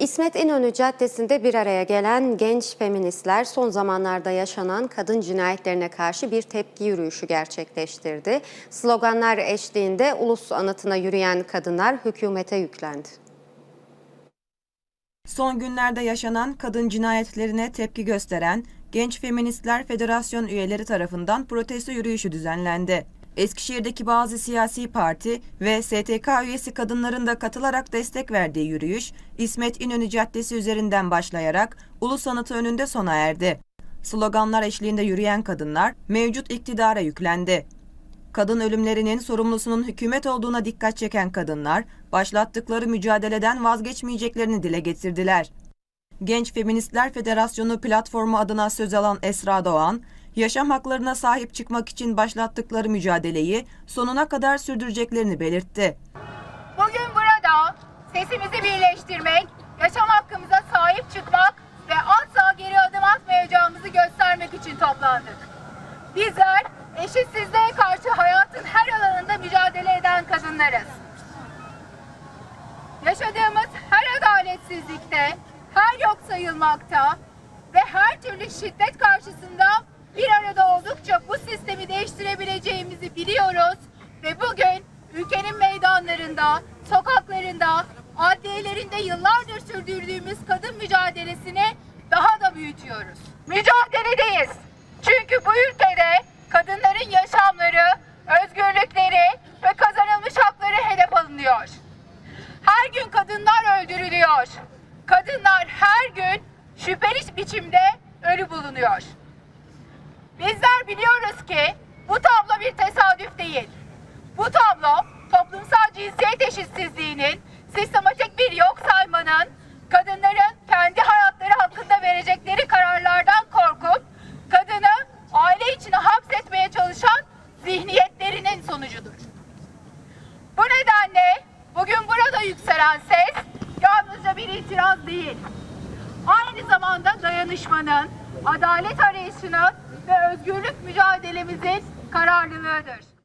İsmet İnönü Caddesi'nde bir araya gelen genç feministler son zamanlarda yaşanan kadın cinayetlerine karşı bir tepki yürüyüşü gerçekleştirdi. Sloganlar eşliğinde ulus anıtına yürüyen kadınlar hükümete yüklendi. Son günlerde yaşanan kadın cinayetlerine tepki gösteren Genç Feministler Federasyon üyeleri tarafından protesto yürüyüşü düzenlendi. Eskişehir'deki bazı siyasi parti ve STK üyesi kadınların da katılarak destek verdiği yürüyüş, İsmet İnönü Caddesi üzerinden başlayarak Ulus Anıtı önünde sona erdi. Sloganlar eşliğinde yürüyen kadınlar mevcut iktidara yüklendi. Kadın ölümlerinin sorumlusunun hükümet olduğuna dikkat çeken kadınlar, başlattıkları mücadeleden vazgeçmeyeceklerini dile getirdiler. Genç Feministler Federasyonu platformu adına söz alan Esra Doğan, yaşam haklarına sahip çıkmak için başlattıkları mücadeleyi sonuna kadar sürdüreceklerini belirtti. Bugün burada sesimizi birleştirmek, yaşam hakkımıza sahip çıkmak ve asla geri adım atmayacağımızı göstermek için toplandık. Bizler eşitsizliğe karşı hayatın her alanında mücadele eden kadınlarız. Yaşadığımız her adaletsizlikte, her yok sayılmakta ve her türlü şiddet karşısında bir arada oldukça bu sistemi değiştirebileceğimizi biliyoruz ve bugün ülkenin meydanlarında, sokaklarında, adliyelerinde yıllardır sürdürdüğümüz kadın mücadelesini daha da büyütüyoruz. Mücadeledeyiz. Çünkü bu ülkede kadınların yaşamları, özgürlükleri ve kazanılmış hakları hedef alınıyor. Her gün kadınlar öldürülüyor. Kadınlar her gün şüpheli biçimde ölü bulunuyor. Bizler biliyoruz ki bu tablo bir tesadüf değil. Bu tablo toplumsal cinsiyet eşitsizliğinin, sistematik bir yok saymanın, kadınların kendi hayatları hakkında verecekleri kararlardan korkup kadını aile içine hapsetmeye çalışan zihniyetlerinin sonucudur. Bu nedenle bugün burada yükselen ses yalnızca bir itiraz değil. Aynı zamanda dayanışmanın, adalet arayışının ve özgürlük mücadelemizin kararlılığıdır.